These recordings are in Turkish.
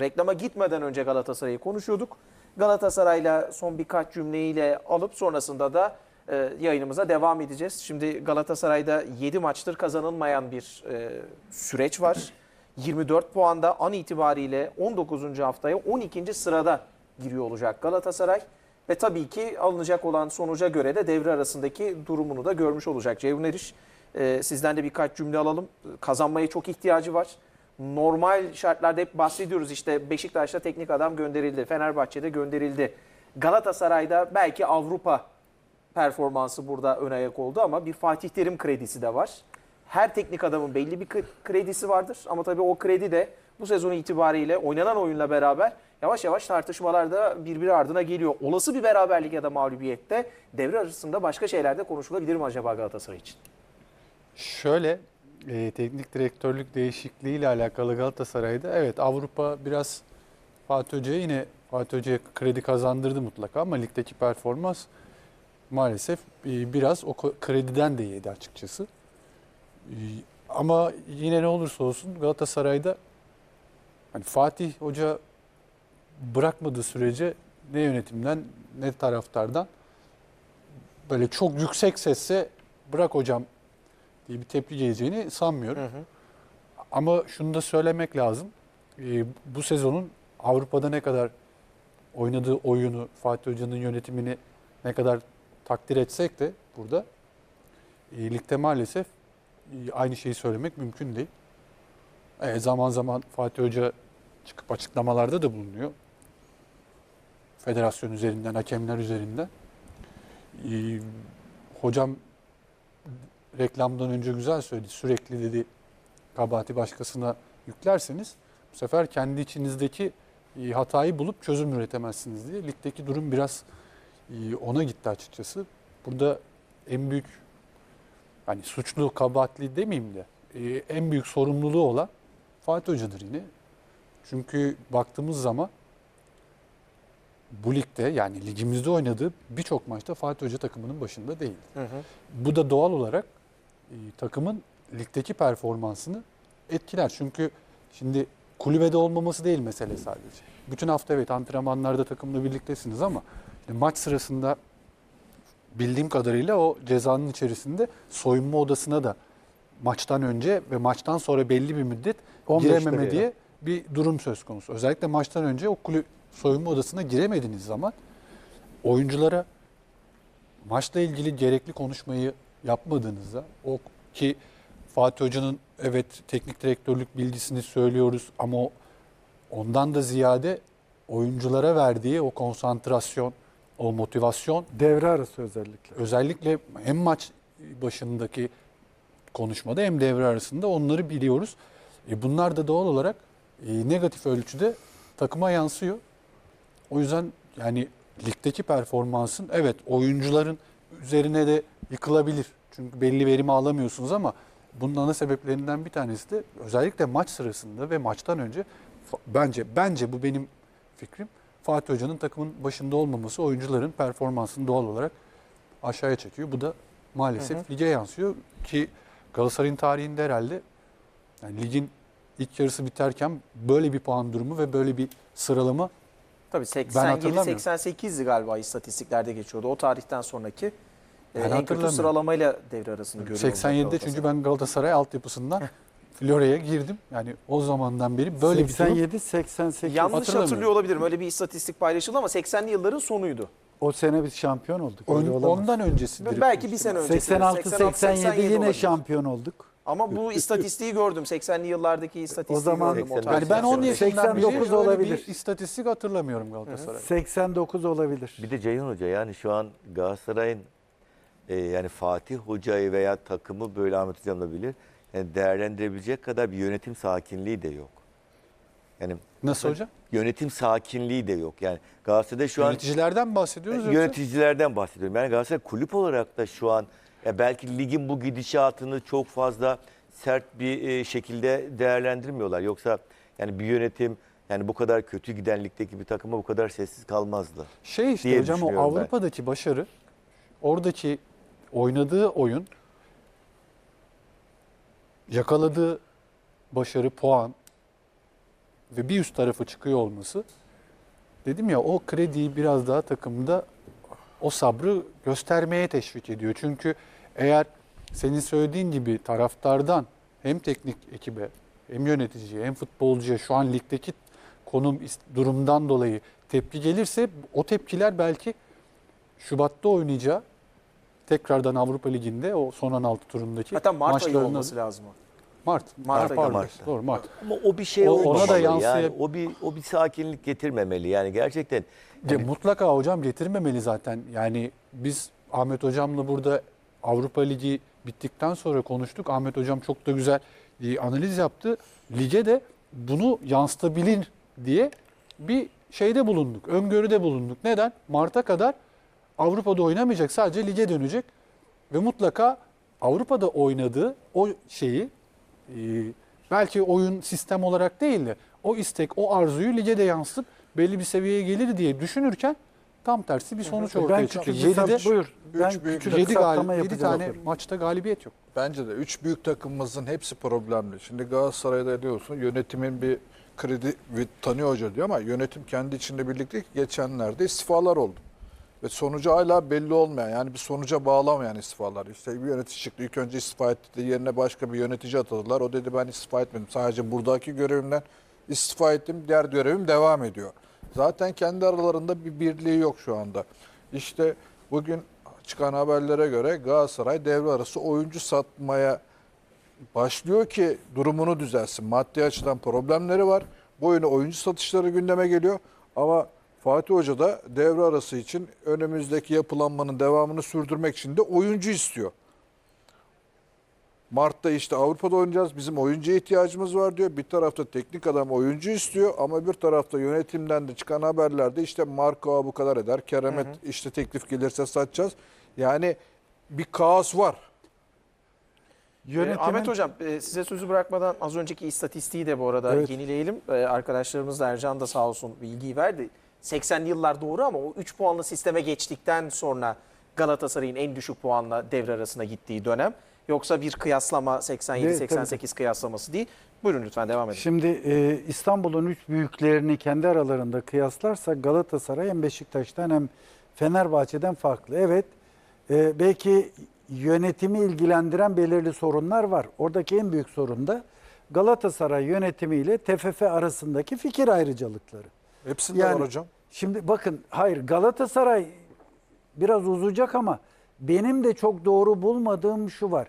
reklama gitmeden önce Galatasaray'ı konuşuyorduk. Galatasaray'la son birkaç cümleyle alıp sonrasında da e, yayınımıza devam edeceğiz. Şimdi Galatasaray'da 7 maçtır kazanılmayan bir e, süreç var. 24 puanda an itibariyle 19. haftaya 12. sırada giriyor olacak Galatasaray. Ve tabii ki alınacak olan sonuca göre de devre arasındaki durumunu da görmüş olacak. Ceyhun Eriş e, sizden de birkaç cümle alalım. Kazanmaya çok ihtiyacı var. Normal şartlarda hep bahsediyoruz işte Beşiktaş'ta teknik adam gönderildi. Fenerbahçe'de gönderildi. Galatasaray'da belki Avrupa performansı burada ön ayak oldu ama bir Fatih Terim kredisi de var. Her teknik adamın belli bir kre- kredisi vardır ama tabii o kredi de bu sezon itibariyle oynanan oyunla beraber yavaş yavaş tartışmalarda birbiri ardına geliyor. Olası bir beraberlik ya da mağlubiyette devre arasında başka şeyler de konuşulabilir mi acaba Galatasaray için? Şöyle e, teknik direktörlük değişikliği ile alakalı Galatasaray'da evet Avrupa biraz Fatih Hoca'ya yine Fatih Hoca'ya kredi kazandırdı mutlaka ama ligdeki performans maalesef e, biraz o krediden de yedi açıkçası. E, Ama yine ne olursa olsun Galatasaray'da hani Fatih Hoca bırakmadığı sürece ne yönetimden ne taraftardan böyle çok yüksek sesle bırak hocam diye bir tepki geleceğini sanmıyorum. Ama şunu da söylemek lazım. Ee, bu sezonun Avrupa'da ne kadar oynadığı oyunu, Fatih Hoca'nın yönetimini ne kadar takdir etsek de burada e, ligde maalesef e, aynı şeyi söylemek mümkün değil. E, zaman zaman Fatih Hoca çıkıp açıklamalarda da bulunuyor. Federasyon üzerinden, hakemler üzerinden. E, hocam reklamdan önce güzel söyledi. Sürekli dedi kabahati başkasına yüklerseniz bu sefer kendi içinizdeki e, hatayı bulup çözüm üretemezsiniz diye. Ligdeki durum biraz e, ona gitti açıkçası. Burada en büyük hani suçlu kabahatli demeyeyim de e, en büyük sorumluluğu olan Fatih Hoca'dır yine. Çünkü baktığımız zaman bu ligde yani ligimizde oynadığı birçok maçta Fatih Hoca takımının başında değil. Bu da doğal olarak takımın ligdeki performansını etkiler. Çünkü şimdi kulübede olmaması değil mesele sadece. Bütün hafta evet antrenmanlarda takımla birliktesiniz ama işte maç sırasında bildiğim kadarıyla o cezanın içerisinde soyunma odasına da maçtan önce ve maçtan sonra belli bir müddet 15 girememe diye bir durum söz konusu. Özellikle maçtan önce o kulüp soyunma odasına giremediğiniz zaman oyunculara maçla ilgili gerekli konuşmayı yapmadığınızda o ki Fatih Hoca'nın evet teknik direktörlük bilgisini söylüyoruz ama ondan da ziyade oyunculara verdiği o konsantrasyon, o motivasyon Devre arası özellikle. özellikle hem maç başındaki konuşmada hem devre arasında onları biliyoruz. E bunlar da doğal olarak e, negatif ölçüde takıma yansıyor. O yüzden yani ligdeki performansın evet oyuncuların üzerine de yıkılabilir. Çünkü belli verimi alamıyorsunuz ama bunun ana sebeplerinden bir tanesi de özellikle maç sırasında ve maçtan önce bence bence bu benim fikrim. Fatih Hoca'nın takımın başında olmaması oyuncuların performansını doğal olarak aşağıya çekiyor. Bu da maalesef lige yansıyor ki Galatasaray'ın tarihinde herhalde yani ligin ilk yarısı biterken böyle bir puan durumu ve böyle bir sıralama Tabii hatırlamıyorum. 87-88'di galiba istatistiklerde geçiyordu. O tarihten sonraki Ben en kötü hatırlamıyorum. sıralamayla devre arasını görüyor. olacak 87'de Galatasaray. çünkü ben Galatasaray altyapısından Florya'ya girdim. Yani o zamandan beri böyle bir durum 87 88 Yanlış Hatırlamıyorum. hatırlıyor olabilirim. Öyle bir istatistik paylaşıldı ama 80'li yılların sonuydu. o sene biz şampiyon olduk. Ön- öyle olamaz. ondan öncesidir. Belki bir sene önce. 86 87 yine olabilir. şampiyon olduk. Ama bu istatistiği gördüm. 80'li yıldaki istatistiği O zaman- gördüm. O 80'li Yani ben 10 tarihten sonra. yaşından beri 89 öyle olabilir. bir istatistik hatırlamıyorum Galatasaray. 89 olabilir. Bir de Ceyhun Hoca yani şu an Galatasaray'ın e, yani Fatih Hoca'yı veya takımı böyle Ahmet Hocam da bilir. Yani değerlendirebilecek kadar bir yönetim sakinliği de yok. Yani Nasıl hocam? yönetim sakinliği de yok. Yani Galatasaray'da şu an Yöneticilerden bahsediyoruz yoksa? yöneticilerden bahsediyorum. Yani Galatasaray kulüp olarak da şu an ya belki ligin bu gidişatını çok fazla sert bir e, şekilde değerlendirmiyorlar. Yoksa yani bir yönetim yani bu kadar kötü giden ligdeki bir takıma bu kadar sessiz kalmazdı. Şey işte diye hocam o düşünüyorum ben. Avrupa'daki başarı oradaki oynadığı oyun yakaladığı başarı puan ve bir üst tarafı çıkıyor olması dedim ya o krediyi biraz daha takımda o sabrı göstermeye teşvik ediyor. Çünkü eğer senin söylediğin gibi taraftardan hem teknik ekibe hem yöneticiye hem futbolcuya şu an ligdeki konum durumdan dolayı tepki gelirse o tepkiler belki Şubat'ta oynayacağı tekrardan Avrupa Ligi'nde o son 16 turundaki Hatta Mart ayı maçlarını- olması lazım. o. Mart. Mart ayı. Pardon, Mart'ta. Doğru Mart. Ama o bir şey O- ona da olmamalı. yani. O bir o bir sakinlik getirmemeli. Yani gerçekten Ya mutlaka hocam getirmemeli zaten. Yani biz Ahmet hocamla burada Avrupa Ligi bittikten sonra konuştuk. Ahmet hocam çok da güzel bir analiz yaptı. Lige de bunu yansıtabilir diye bir şeyde bulunduk. Öngörüde bulunduk. Neden? Mart'a kadar Avrupa'da oynamayacak. Sadece lige dönecek. Ve mutlaka Avrupa'da oynadığı o şeyi e, belki oyun sistem olarak değil de o istek, o arzuyu lige de yansıtıp belli bir seviyeye gelir diye düşünürken tam tersi bir sonuç Ben ortaya sap- 7'de buyur. Ben Üç büyük- küçük 7, saptama 7 yapacağım. tane maçta galibiyet yok. Bence de üç büyük takımımızın hepsi problemli. Şimdi Galatasaray'da diyorsun yönetimin bir kredi tanıyor hoca diyor ama yönetim kendi içinde birlikte geçenlerde istifalar oldu. Ve sonucu hala belli olmayan yani bir sonuca bağlamayan istifalar. İşte bir yönetici çıktı ilk önce istifa etti yerine başka bir yönetici atadılar. O dedi ben istifa etmedim sadece buradaki görevimden istifa ettim diğer görevim devam ediyor. Zaten kendi aralarında bir birliği yok şu anda. İşte bugün çıkan haberlere göre Galatasaray devre arası oyuncu satmaya başlıyor ki durumunu düzelsin. Maddi açıdan problemleri var. Bu yöne oyuncu satışları gündeme geliyor. Ama Fatih Hoca da devre arası için önümüzdeki yapılanmanın devamını sürdürmek için de oyuncu istiyor. Mart'ta işte Avrupa'da oynayacağız. Bizim oyuncuya ihtiyacımız var diyor. Bir tarafta teknik adam oyuncu istiyor ama bir tarafta yönetimden de çıkan haberlerde işte Marco bu kadar eder. Keremet işte teklif gelirse satacağız. Yani bir kaos var. Ee, Yönetimin- Ahmet Hocam e, size sözü bırakmadan az önceki istatistiği de bu arada Evet. yenileyelim. E, arkadaşlarımız da Ercan da sağ olsun bilgiyi verdi. 80'li yıllar doğru ama o 3 puanlı sisteme geçtikten sonra Galatasaray'ın en düşük puanla devre arasına gittiği dönem. Yoksa bir kıyaslama Evet, 87-88 kıyaslaması değil. Buyurun lütfen devam edin. Şimdi e, İstanbul'un üç büyüklerini kendi aralarında kıyaslarsak Galatasaray hem Beşiktaş'tan hem Fenerbahçe'den farklı. Evet e, belki yönetimi ilgilendiren belirli sorunlar var. Oradaki en büyük sorun da Galatasaray yönetimiyle TFF arasındaki fikir ayrıcalıkları. Hepsinde Yani- var hocam. Şimdi bakın hayır Galatasaray biraz uzayacak ama benim de çok doğru bulmadığım şu var.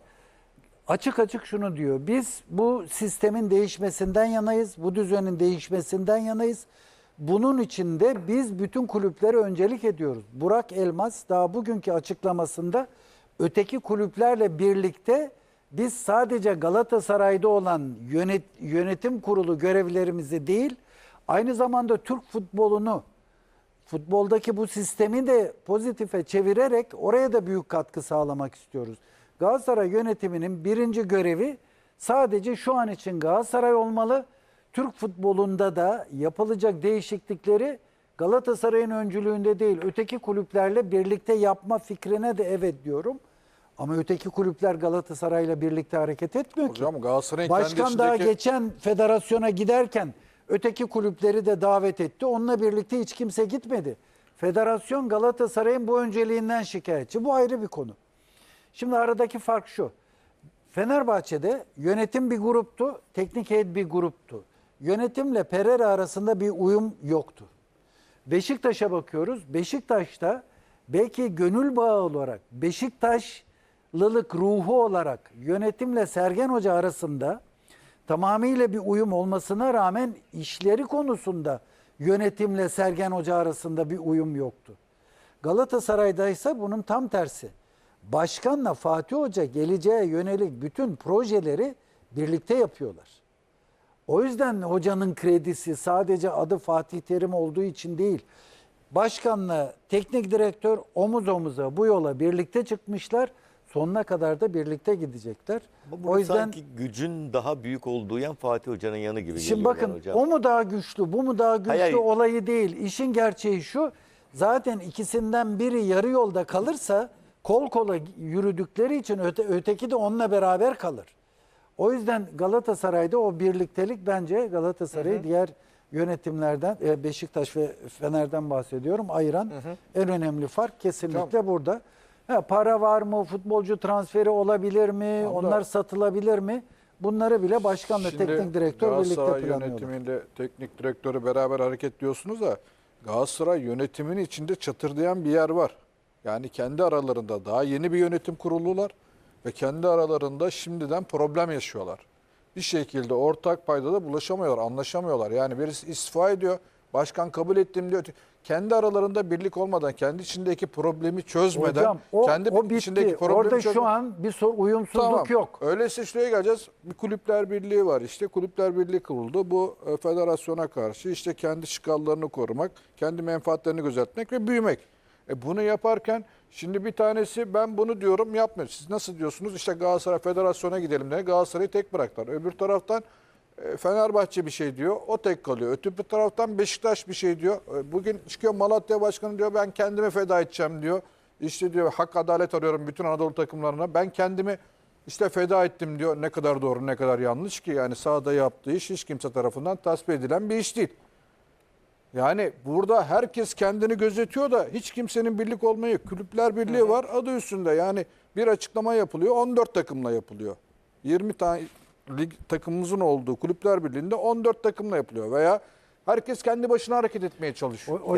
Açık açık şunu diyor. Biz bu sistemin değişmesinden yanayız. Bu düzenin değişmesinden yanayız. Bunun için de biz bütün kulüplere öncelik ediyoruz. Burak Elmas daha bugünkü açıklamasında öteki kulüplerle birlikte biz sadece Galatasaray'da olan yönet, yönetim kurulu görevlerimizi değil, aynı zamanda Türk futbolunu futboldaki bu sistemi de pozitife çevirerek oraya da büyük katkı sağlamak istiyoruz. Galatasaray yönetiminin birinci görevi sadece şu an için Galatasaray olmalı. Türk futbolunda da yapılacak değişiklikleri Galatasaray'ın öncülüğünde değil, öteki kulüplerle birlikte yapma fikrine de evet diyorum. Ama öteki kulüpler Galatasaray'la birlikte hareket etmiyor ki. Hocam kendi Başkan daha geçen federasyona giderken öteki kulüpleri de davet etti. Onunla birlikte hiç kimse gitmedi. Federasyon Galatasaray'ın bu önceliğinden şikayetçi. Bu ayrı bir konu. Şimdi aradaki fark şu. Fenerbahçe'de yönetim bir gruptu, teknik heyet bir gruptu. Yönetimle Pereira arasında bir uyum yoktu. Beşiktaş'a bakıyoruz. Beşiktaş'ta belki gönül bağı olarak, Beşiktaşlılık ruhu olarak yönetimle Sergen Hoca arasında tamamıyla bir uyum olmasına rağmen işleri konusunda yönetimle Sergen Hoca arasında bir uyum yoktu. Galatasaray'da ise bunun tam tersi. Başkanla Fatih Hoca geleceğe yönelik bütün projeleri birlikte yapıyorlar. O yüzden hocanın kredisi sadece adı Fatih Terim olduğu için değil. Başkanla teknik direktör omuz omuza bu yola birlikte çıkmışlar. Sonuna kadar da birlikte gidecekler. Ama o burada yüzden sanki gücün daha büyük olduğu yan Fatih Hoca'nın yanı gibi Şimdi bakın hocam. o mu daha güçlü, bu mu daha güçlü Hayır, hayır. olayı değil. İşin gerçeği şu. Zaten ikisinden biri yarı yolda kalırsa kol kola yürüdükleri için öte, öteki de onunla beraber kalır. O yüzden Galatasaray'da o birliktelik bence Galatasaray'ı diğer yönetimlerden e, Beşiktaş ve Fener'den bahsediyorum ayıran en önemli fark kesinlikle burada. Ha, para var mı? Futbolcu transferi olabilir mi? Ama Onlar satılabilir mi? Bunları bile başkanla Şimdi teknik direktör birlikte Galatasaray planlıyorlar. yönetimiyle teknik direktörü beraber hareket diyorsunuz da Galatasaray yönetimin içinde çatırdayan bir yer var. Yani kendi aralarında daha yeni bir yönetim kurulular ve kendi aralarında şimdiden problem yaşıyorlar. Bir şekilde ortak paydada bulaşamıyorlar, anlaşamıyorlar. Yani birisi istifa ediyor, başkan kabul ettim diyor. Kendi aralarında birlik olmadan, kendi içindeki problemi çözmeden, Hocam o, kendi o bitti. içindeki problemi Orada çözmeden- şu an bir sor, uyumsuzluk yok. Öyleyse şuraya geleceğiz. Bir kulüpler birliği var işte. Kulüpler birliği kuruldu. Bu e, federasyona karşı işte kendi çıkarlarını korumak, kendi menfaatlerini gözetmek ve büyümek. E bunu yaparken şimdi bir tanesi ben bunu diyorum yapmıyor. Siz nasıl diyorsunuz? İşte Galatasaray Federasyona gidelim diye Galatasaray'ı tek bıraktılar. Öbür taraftan Fenerbahçe bir şey diyor. O tek kalıyor. Öteki taraftan Beşiktaş bir şey diyor. E, Bugün çıkıyor Malatya Başkanı diyor ben kendimi feda edeceğim diyor. İşte diyor hak adalet arıyorum bütün Anadolu takımlarına. Ben kendimi işte feda ettim diyor. Ne kadar doğru ne kadar yanlış ki yani sahada yaptığı iş hiç kimse tarafından tasvip edilen bir iş değil. Yani burada herkes kendini gözetiyor da hiç kimsenin birlik olmayı, kulüpler birliği var adı üstünde. Yani bir açıklama yapılıyor 14 takımla yapılıyor. 20 tane lig takımımızın olduğu kulüpler birliğinde 14 takımla yapılıyor veya herkes kendi başına hareket etmeye çalışıyor. O-